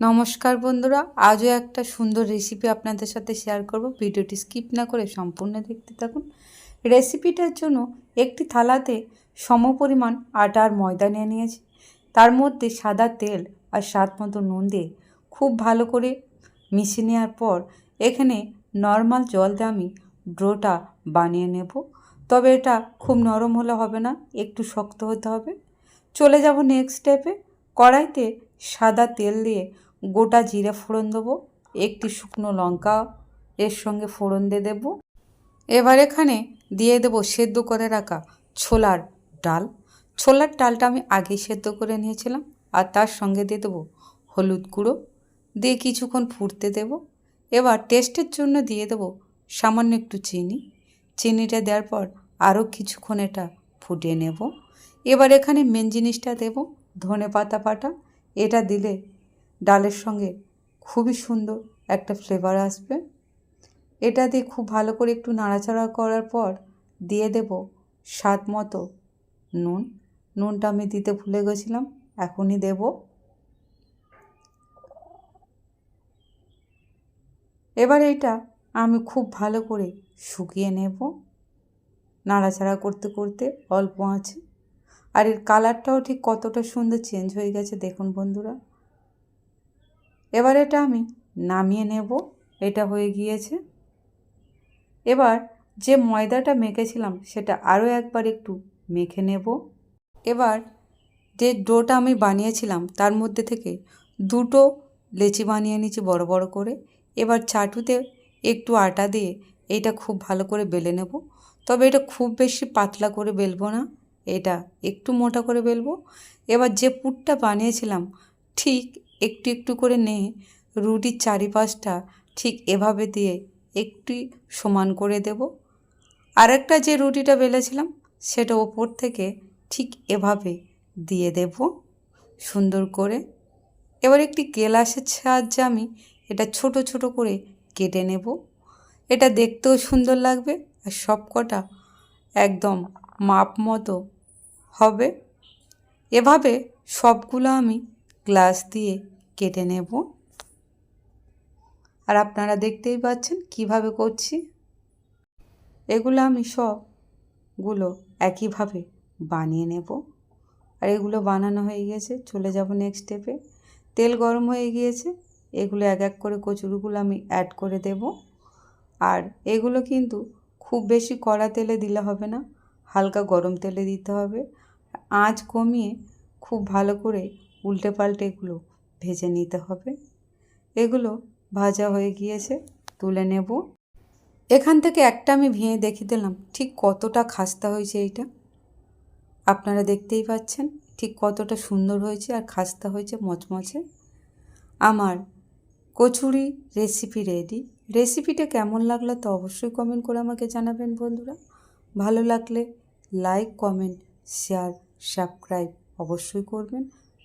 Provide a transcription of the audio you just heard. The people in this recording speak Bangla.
নমস্কার বন্ধুরা, আজও একটা সুন্দর রেসিপি আপনাদের সাথে শেয়ার করব। ভিডিওটি স্কিপ না করে সম্পূর্ণ দেখতে থাকুন। রেসিপিটার জন্য একটি থালাতে সমপরিমাণ আটা আর ময়দা নিয়ে নিয়েছি। তার মধ্যে সাদা তেল আর স্বাদ মতো নুন দিয়ে খুব ভালো করে মিশিয়ে নেওয়ার পর এখানে নর্মাল জল দিয়ে আমি ড্রোটা বানিয়ে নেব। তবে এটা খুব নরম হলে হবে না, একটু শক্ত হতে হবে। চলে যাব নেক্সট স্টেপে কড়াইতে সাদা তেল দিয়ে গোটা জিরে ফোড়ন দেবো, একটি শুকনো লঙ্কা এর সঙ্গে ফোড়ন দিয়ে দেবো। এবার এখানে দিয়ে দেবো সেদ্ধ করে রাখা ছোলার ডাল। ছোলার ডালটা আমি আগেই সেদ্ধ করে নিয়েছিলাম আর তার সঙ্গে দিয়ে দেবো হলুদ গুঁড়ো। দিয়ে কিছুক্ষণ ফুটতে দেব। এবার টেস্টের জন্য দিয়ে দেবো সামান্য একটু চিনি। চিনিটা দেওয়ার পর আরও কিছুক্ষণ এটা ফুটিয়ে নেব। এবার এখানে মেন জিনিসটা দেব ধনে পাতা পাটা এটা দিলে ডালের সঙ্গে খুবই সুন্দর একটা ফ্লেভার আসবে। এটা দিয়ে খুব ভালো করে একটু নাড়াচাড়া করার পর দিয়ে দেব স্বাদ মতো নুন। নুনটা আমি দিতে ভুলে গেছিলাম, এখনই দেব। এবার এটা আমি খুব ভালো করে শুকিয়ে নেব নাড়াচাড়া করতে করতে অল্প আছে আর এর কালারটাও ঠিক কতটা সুন্দর চেঞ্জ হয়ে গেছে, দেখুন বন্ধুরা। এবার এটা আমি নামিয়ে নেব, এটা হয়ে গিয়েছে। এবার যে ময়দাটা মেখেছিলাম, সেটা আরও একবার একটু মেখে নেব। এবার যে ডোটা আমি বানিয়েছিলাম, তার মধ্যে থেকে দুটো লেচি বানিয়ে নিচ্ছি বড় বড় করে। এবার চাটুতে একটু আটা দিয়ে এইটা খুব ভালো করে বেলে নেব। তবে এটা খুব বেশি পাতলা করে বেলবো না, এটা একটু মোটা করে বেলবো। এবার যে পুরটা বানিয়েছিলাম ঠিক একটু একটু করে নিয়ে রুটির চারিপাশটা ঠিক এভাবে দিয়ে একটু সমান করে দেব। আরেকটা যে রুটিটা বেলেছিলাম, সেটা ওপর থেকে ঠিক এভাবে দিয়ে দেব। সুন্দর করে। এবার একটি গেলাসের সাহায্যে আমি এটা ছোট ছোট করে কেটে নেব। এটা দেখতেও সুন্দর লাগবে আর সব কটা একদম মাপ মতো হবে। এভাবে সবগুলো আমি গ্লাস দিয়ে কেটে নেব। আর আপনারা দেখতেই পাচ্ছেন কীভাবে করছি। এগুলো আমি সবগুলো একইভাবে বানিয়ে নেব। আর এগুলো বানানো হয়ে গেছে, চলে যাব নেক্সট স্টেপে তেল গরম হয়ে গিয়েছে, এগুলো এক এক করে কচুরিগুলো আমি অ্যাড করে দেব। আর এগুলো কিন্তু খুব বেশি কড়া তেলে দিলে হবে না, হালকা গরম তেলে দিতে হবে। আঁচ কমিয়ে খুব ভালো করে উল্টে পাল্টে এগুলো ভেজে নিতে হবে। এগুলো ভাজা হয়ে গিয়েছে, তুলে নেব। এখান থেকে একটা আমি ভেঙে দেখিয়ে দিলাম, ঠিক কতটা খাস্তা হয়েছে এইটা? আপনারা দেখতেই পাচ্ছেন, ঠিক কতটা সুন্দর হয়েছে আর খাস্তা হয়েছে মচমচে। আমার কচুরি রেসিপি রেডি। রেসিপিটা কেমন লাগল তো অবশ্যই কমেন্ট করে আমাকে জানাবেন বন্ধুরা। ভালো লাগলে লাইক, কমেন্ট, শেয়ার, সাবস্ক্রাইব অবশ্যই করবেন।